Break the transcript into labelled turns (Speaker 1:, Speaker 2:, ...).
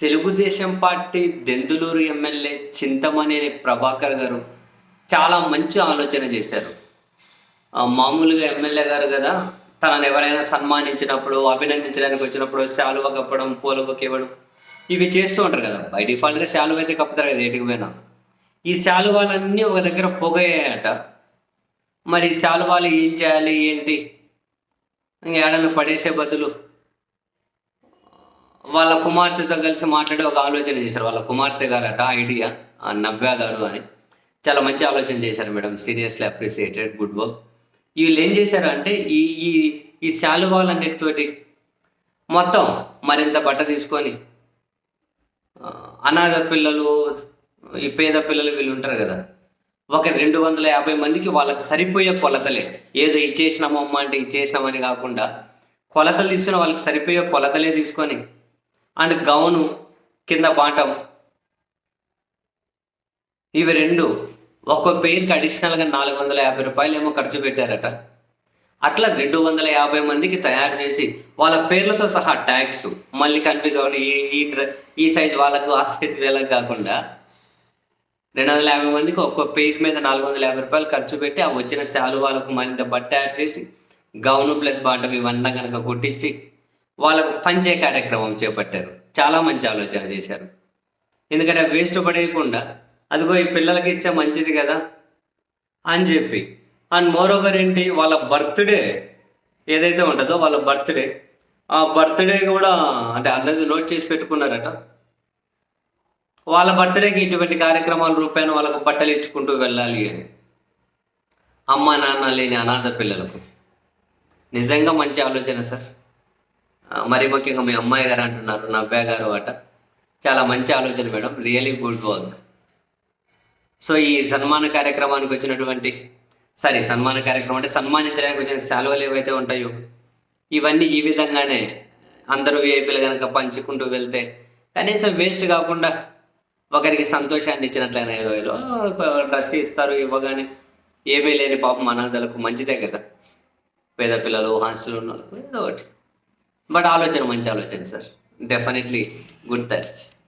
Speaker 1: Telugu Desam party Denduluru MLA Chintamaneni Prabhakar గారు చాలా మంచి ఆలోచన చేశారు. మామూలుగా ఎమ్మెల్యే గారు కదా తనను ఎవరైనా సన్మానించినప్పుడు అభినందించడానికి వచ్చినప్పుడు శాలువ కప్పడం పూల ఇవ్వడం ఇవి చేస్తూ ఉంటారు కదా. బై డిఫాల్ట్గా శాలువ అయితే కప్పుతారు కదా ఏటికి పోయినా. ఈ శాలువాలన్నీ ఒక దగ్గర పొగయ్యాయట. మరి శాలువాలు ఏం చేయాలి ఏంటి? ఇంకా ఏడన్నా పడేసే బదులు వాళ్ళ కుమార్తెతో కలిసి మాట్లాడి ఒక ఆలోచన చేశారు. వాళ్ళ కుమార్తె గారట ఐడియా ఆ నవ్య గారు అని. చాలా మంచి ఆలోచన చేశారు madam. Seriously appreciated good work. వీళ్ళు ఏం చేశారు అంటే ఈ ఈ ఈ శాలువాలన్నిటితోటి మొత్తం మరింత బట్ట తీసుకొని అనాథ పిల్లలు ఈ పేద పిల్లలు వీళ్ళు ఉంటారు కదా ఒక రెండు వందల యాభై మందికి వాళ్ళకి సరిపోయే కొలతలే. ఏదో ఇచ్చేసినామమ్మ అంటే ఇచ్చేసినామని కాకుండా కొలతలు తీసుకుని వాళ్ళకి సరిపోయే కొలతలే తీసుకొని అండ్ గౌను కింద బాటం ఇవి రెండు ఒక్కో పేరుకి అడిషనల్గా నాలుగు వందల యాభై రూపాయలు ఏమో ఖర్చు పెట్టారట. అట్లా రెండు వందల యాభై మందికి తయారు చేసి వాళ్ళ పేర్లతో సహా ట్యాగ్స్ మళ్ళీ కన్ఫ్యూజ్ అవ్వండి ఈ ఈ ఈ సైజ్ వాళ్ళకు ఆ సైజ్ వీళ్ళకి కాకుండా రెండు వందల యాభై మందికి ఒక్కో పేజ్ మీద నాలుగు వందల యాభై రూపాయలు ఖర్చు పెట్టి ఆ వచ్చిన శాలు వాళ్ళకు మరింత బట్ట యాడ్ చేసి గౌను ప్లస్ బాటం ఇవన్నీ కనుక కొట్టించి వాళ్ళకు పంచే కార్యక్రమం చేపట్టారు. చాలా మంచి ఆలోచన చేశారు. ఎందుకంటే వేస్ట్ పడేయకుండా అదిగో ఈ పిల్లలకి ఇస్తే మంచిది కదా అని చెప్పి అండ్ మోర్ ఓవర్ ఏంటి వాళ్ళ బర్త్డే ఏదైతే ఉంటుందో వాళ్ళ బర్త్డే ఆ బర్త్డే కూడా అంటే అందరికీ నోట్ చేసి పెట్టుకున్నారట. వాళ్ళ బర్త్డేకి ఇటువంటి కార్యక్రమాల రూపాయన వాళ్ళకు బట్టలు ఇచ్చుకుంటూ వెళ్ళాలి అని. అమ్మ నాన్న లేని అనాథ పిల్లలకు. నిజంగా మంచి ఆలోచన సార్. మరి ముఖ్యంగా మీ అమ్మాయి గారు అంటున్నారు నవ్య గారు అట. చాలా మంచి ఆలోచన madam really good work so ఈ సన్మాన కార్యక్రమానికి వచ్చినటువంటి సారీ సన్మాన కార్యక్రమం అంటే సన్మానించడానికి వచ్చిన సెలవులు ఏవైతే ఉంటాయో ఇవన్నీ ఈ విధంగానే అందరూ ఏపీలు కనుక పంచుకుంటూ వెళ్తే కనీసం వేస్ట్ కాకుండా ఒకరికి సంతోషాన్ని ఇచ్చినట్లయినా ఏదో ఏదో డ్రెస్ ఇస్తారు ఇవ్వగానే ఏమీ లేని పాపం అనాథలకు మంచిదే కదా. పేద పిల్లలు హాస్టల్ ఉన్న వాళ్ళకు ఏదో ఒకటి. బట్ ఆలోచన మంచి ఆలోచన సార్. Definitely good touch